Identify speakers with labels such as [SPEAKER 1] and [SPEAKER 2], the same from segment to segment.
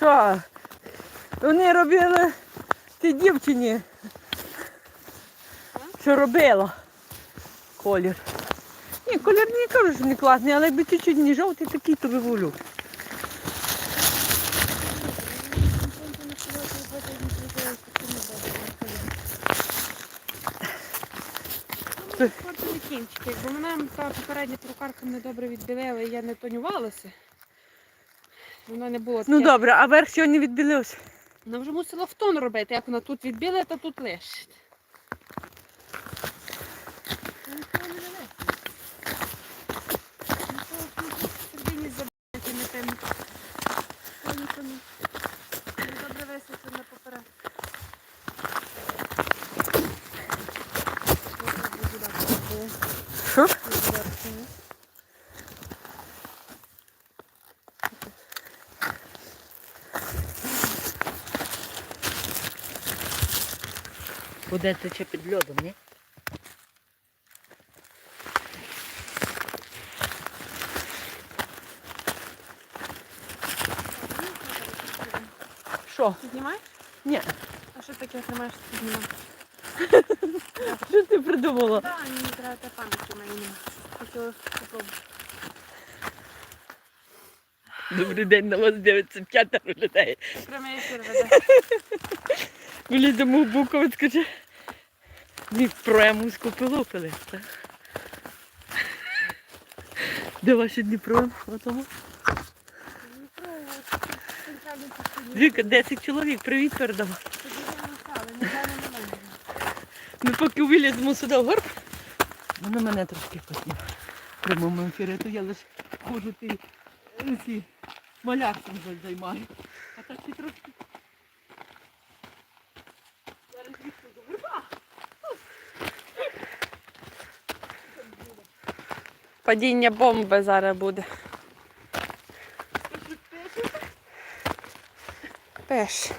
[SPEAKER 1] Що? Вони робили тій дівчині. Що робила? Колір. Ні, колір не кажу, що не класний, але якби чуть-чуть не жовтий, такий то би волю.
[SPEAKER 2] Спортили кінчики. Якби мене та попередня прокарка не добре відбілила і я не тонювалася, воно не було таке.
[SPEAKER 1] Ну добре, а верх сьогодні відбілився.
[SPEAKER 2] Вона вже мусила в тон робити, як вона тут відбила, то тут лишить. Добре висвітлено поперед.
[SPEAKER 1] Що?
[SPEAKER 3] Буде тече під льодом, ні?
[SPEAKER 1] Що?
[SPEAKER 2] Знімаєш?
[SPEAKER 1] Ні.
[SPEAKER 2] А що таке тримаєш ти знімаєш?
[SPEAKER 1] Що ти придумала?
[SPEAKER 2] Так, мені треба пам'ятки мені нема. Хотіла спробувати.
[SPEAKER 1] Добрий день, на вас дивиться п'ятеро людей.
[SPEAKER 2] Прямий ефір веде.
[SPEAKER 1] Ми в Буковець, каже. Ми прямо скупило пили. Де ваші Дніпро? Отому? Віка, 10 чоловік, привіт передавай. Ми поки виліземо сюди в горб, воно мене трошки потім. В прямому ефірі, то я лише ходжу ти е, малярством займаю. А так ще трошки. Зараз їхну до горба.
[SPEAKER 2] Падіння бомби зараз буде. Пеш.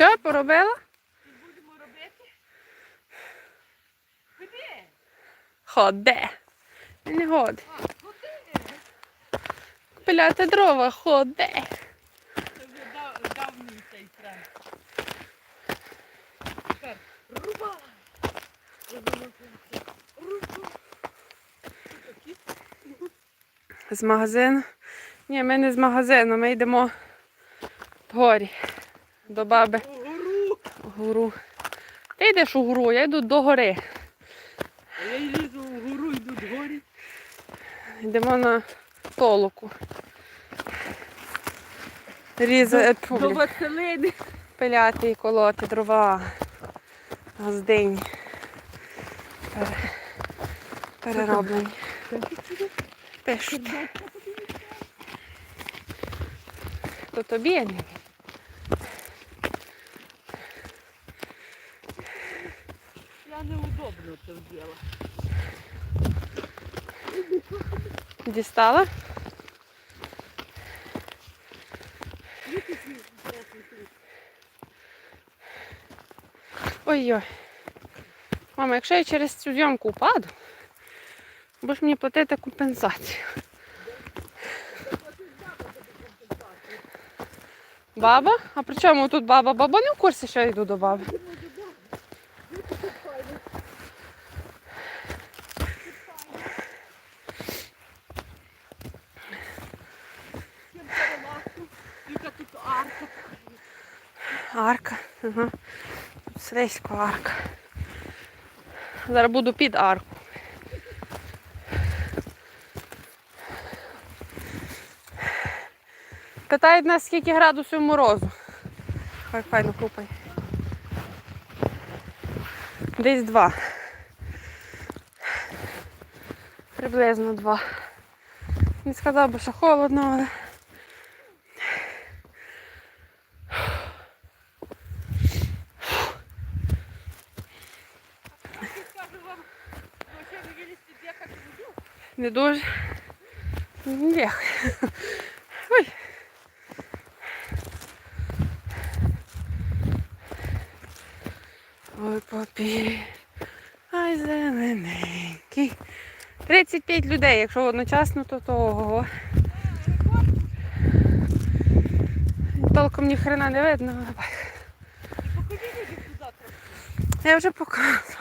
[SPEAKER 2] Все, поробила?
[SPEAKER 1] Будемо робити. Куди?
[SPEAKER 2] Ходе. Не годи. Пиляти дрова, ходе.
[SPEAKER 1] Це вже дав- давній цей тренд. Тепер рубай.
[SPEAKER 2] З магазину. Ні, ми не з магазину, ми йдемо вгорі. До баби
[SPEAKER 1] Гору.
[SPEAKER 2] гору. Ти йдеш у гору, я йду до гори.
[SPEAKER 1] А я лізу в гору, йду до горі.
[SPEAKER 2] Йдемо на толоку. Різати,
[SPEAKER 1] До Василини.
[SPEAKER 2] пиляти і колоти дрова. Пере... Перероблені. Пишуть. То тобі а ні.
[SPEAKER 1] Я це вділа.
[SPEAKER 2] Дістала? Ой-ой. Мама, якщо я через цю зйомку впаду, будеш мені платити компенсацію. Баба? А при чому тут баба? Баба не в курсі, що я йду до баби.
[SPEAKER 1] Яка тут арка.
[SPEAKER 2] Арка. Ага. Тут Свисько арка. Зараз буду під арку. Питають нас, скільки градусів морозу. Хай файно купай. Десь два. Приблизно два. Не сказав би, що холодно, але. Не дуже. Лех. Ой. Ой, попі. Ай, зелененький. 35 людей, якщо одночасно, то то ого. Толком ні хрена не видно. Я вже показувала.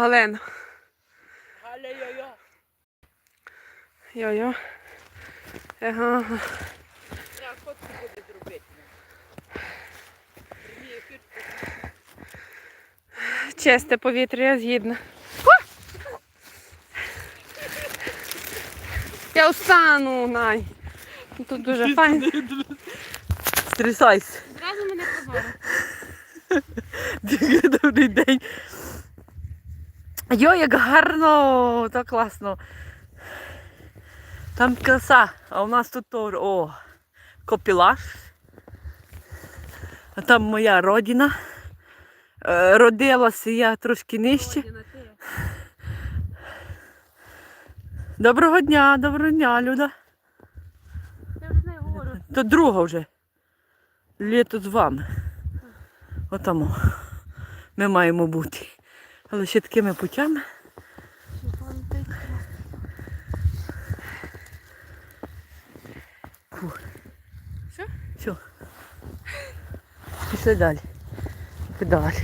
[SPEAKER 2] Галена.
[SPEAKER 1] Галя, йо-йо.
[SPEAKER 2] Йо-йо. Ага.
[SPEAKER 1] Я фотку буде зробити. Ні.
[SPEAKER 2] Чисте повітря, я згідна. Я встану, Най. Тут дуже файно.
[SPEAKER 1] Стрісайся.
[SPEAKER 2] Зразу мене позорить.
[SPEAKER 1] Добрий день. Йо, як гарно, так класно. Там краса, а у нас тут о, копілаж. А там моя родина. Е, Родилася я трошки нижче. Доброго дня, доброго дня, Люда.
[SPEAKER 2] Я вже з говорю.
[SPEAKER 1] То друга вже. Літо з вами. Отамо. Ми маємо бути. Але ще такими путями. Фу.
[SPEAKER 2] Все?
[SPEAKER 1] Все. Пішли далі. Педалі.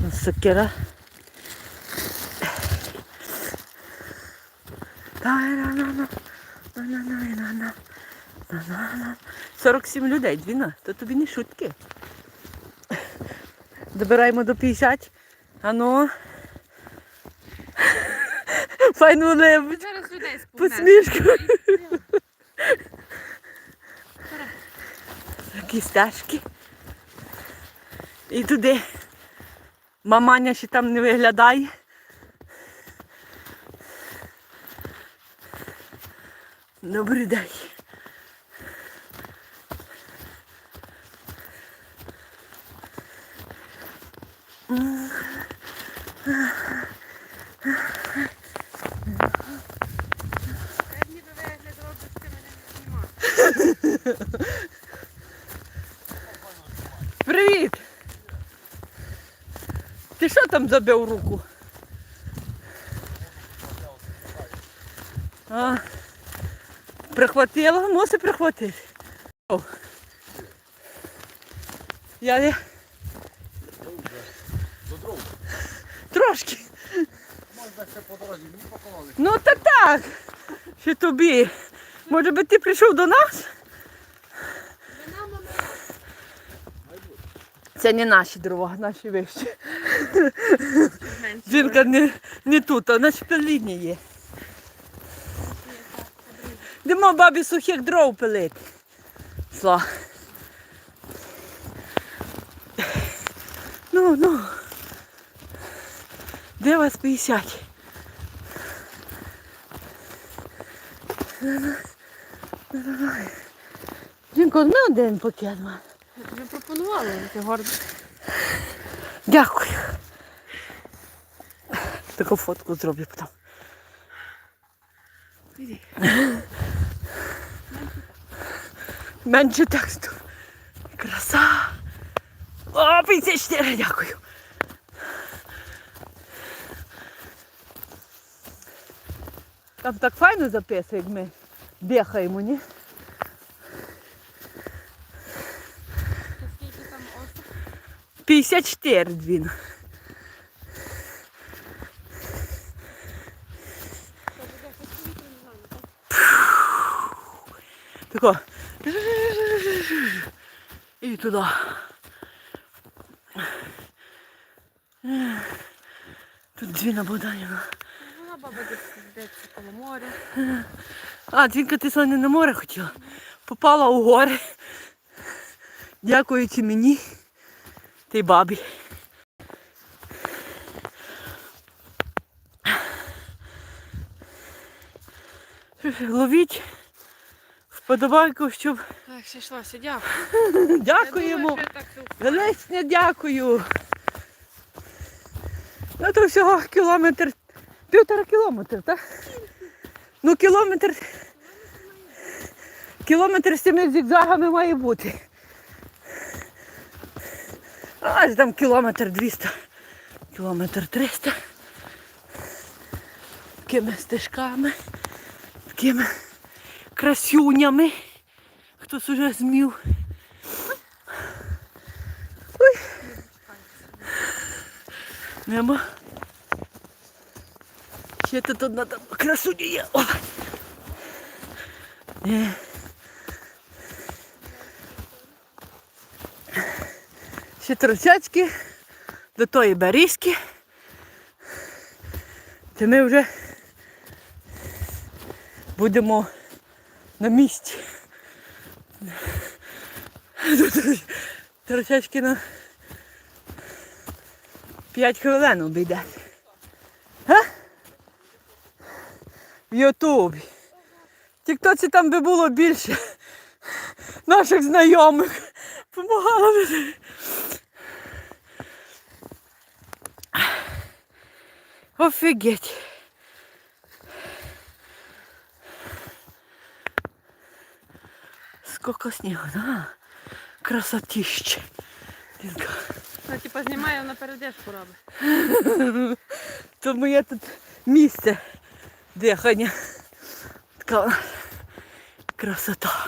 [SPEAKER 1] У нас сокира. Та-ра-на-на. На-на-на-на-на. На-на-на. 47 людей, двіна, то тобі не шутки. Добираємо до 50. Ану. Файну лебедь.
[SPEAKER 2] Зараз людей.
[SPEAKER 1] Посмішку. Такі стежки. І туди. Маманя ще там не виглядає. Добрий день.
[SPEAKER 2] Я
[SPEAKER 1] Привіт! Ти що там забив руку? А, прихватила? Мусить прихватити. О. Я не... Трошки. Ну та так. Ще тобі. Може би ти прийшов до нас? Це не наші дрова, наші вищі. Жінка не, не тут, а наші пеліні є. Йдемо бабі сухих дров пилити. Сла. Ну, ну. Де вас 50? Жінко, одне один пакет має.
[SPEAKER 2] Я тобі пропонувала, ти гордо.
[SPEAKER 1] Дякую. Таку фотку зроблю потім.
[SPEAKER 2] Іди.
[SPEAKER 1] Менше тексту. Краса. О, 54, дякую. Там так файно записує, як ми дихаємо, ні?
[SPEAKER 2] Скільки там остров?
[SPEAKER 1] 54 він. Тако. І туди. Тут Двіна Богданівна.
[SPEAKER 2] Баба десь йдеться коло моря.
[SPEAKER 1] А, Двінка, ти сьогодні на море хотіла. Попала у гори. Дякуючи мені. тій бабі. Ловіть вподобайку, щоб
[SPEAKER 2] Так, ще йшлося, дякую.
[SPEAKER 1] дякуємо. Величне дякую. Ну то всього кілометр, півтора кілометр, так? Ну кілометр. Кілометр з цими зігзагами має бути. Аж там кілометр 200, кілометр 300. Такими стежками, такими красюнями. Хтось уже змів. Ой. Нема. Ще тут одна там красуня є. О. Ні. Ще тросячки до тої берізки. Це ми вже будемо на місці. Тросячки на 5 хвилин обійде. В Ютубі. Тіктоці там би було більше наших знайомих. Помагали би. Офігеть. Сколько снігу, да? Красотіще. Дінка.
[SPEAKER 2] Ну, типа знімає, вона передержку робить.
[SPEAKER 1] То моє тут місце дихання. Така красота.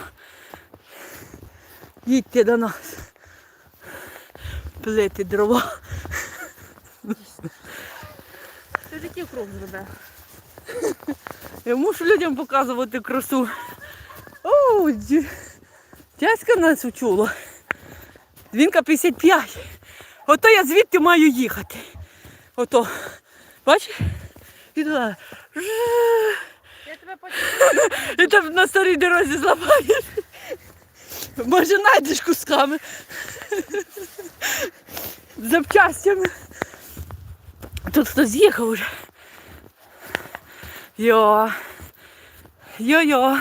[SPEAKER 1] Їдьте до нас. Плити дрова.
[SPEAKER 2] Ти такий круг зробив.
[SPEAKER 1] Я мушу людям показувати красу. О, дядька нас учула. Дзвінка 55. Ото я звідти маю їхати. Ото. Бачиш?
[SPEAKER 2] Я тебе потім.
[SPEAKER 1] І там на старій дорозі зламаєш. Може знайдеш кусками. Запчастями. Тут хтось з'їхав уже. Йо. Йо-йо.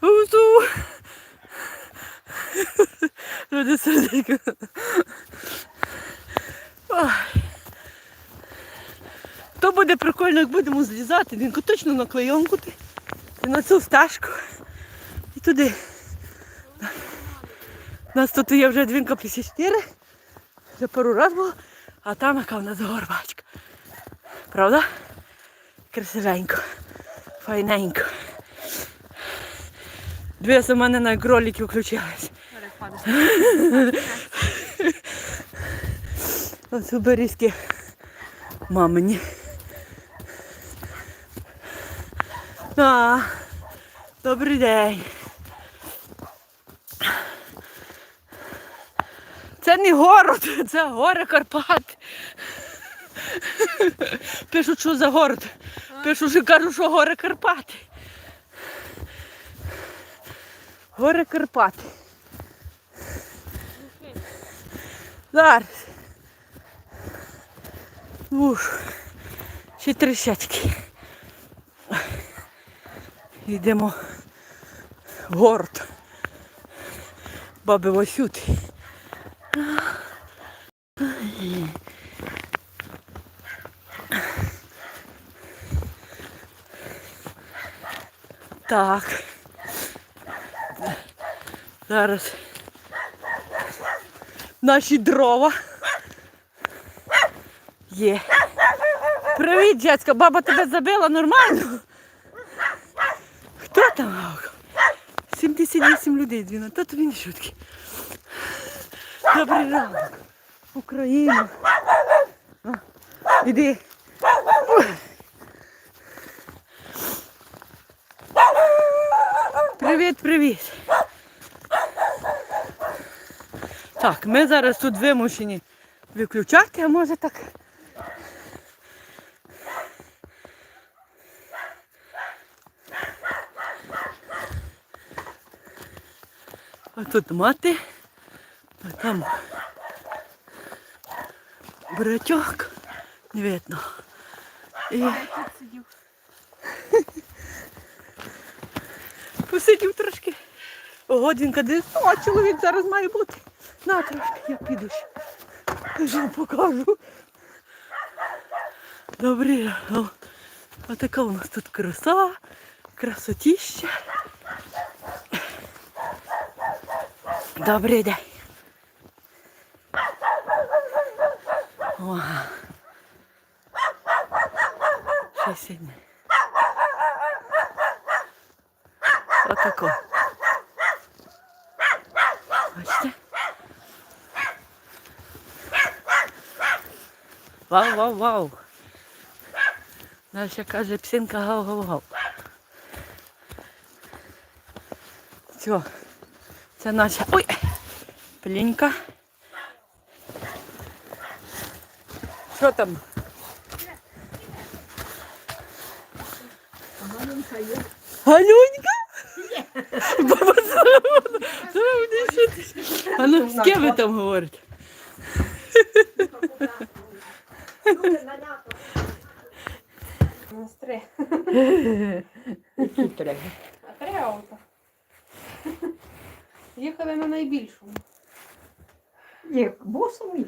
[SPEAKER 1] Усу. Люди серденько. Ой. То буде прикольно, як будемо злізати. Він точно на клейонку ти. І на цю стежку. І туди. У нас тут є вже двінка 54. Вже пару разів було. А там яка в нас горбачка. Правда? Красивенько. Файненько. Дивися, у мене на кролики включились. Оце берізки мамині. А, добрий день. Це не город, це гори Карпат. Пишуть, що за город. Пишуть, що кажуть, що гори Карпати. Гори Карпати. Зараз. Ух. Ще трещачки. Йдемо в город. Баби Васюти. Так. Зараз наші дрова. Є. Привіт, дядька, баба тебе забила нормально. Хто там? 78 людей дзвіно. Та тобі не шутки. Добрий ранок. Україна. Іди. Привіт, привіт. Так, ми зараз тут вимушені виключати, а може так. А тут мати, а там Бурячок. Не видно. І посидів трошки. Годинка десь. Ну, а чоловік зараз має бути. На трошки, я піду ще. Вам покажу. Добре, о, отака у нас тут краса, красотіща. Добрий день. О. Ще сьогодні. Отако. Бачите? Вау, вау, вау. Наша каже псинка гав-гав-гав. Все. Це наша. Ой! Пленька. Що там? Галюнька? Баба. Соломона, що ти? А ну, з ким ви там говорите?
[SPEAKER 2] У нас три.
[SPEAKER 3] Які треба?
[SPEAKER 2] А три авто. Їхали на найбільшому.
[SPEAKER 3] Як босом їх?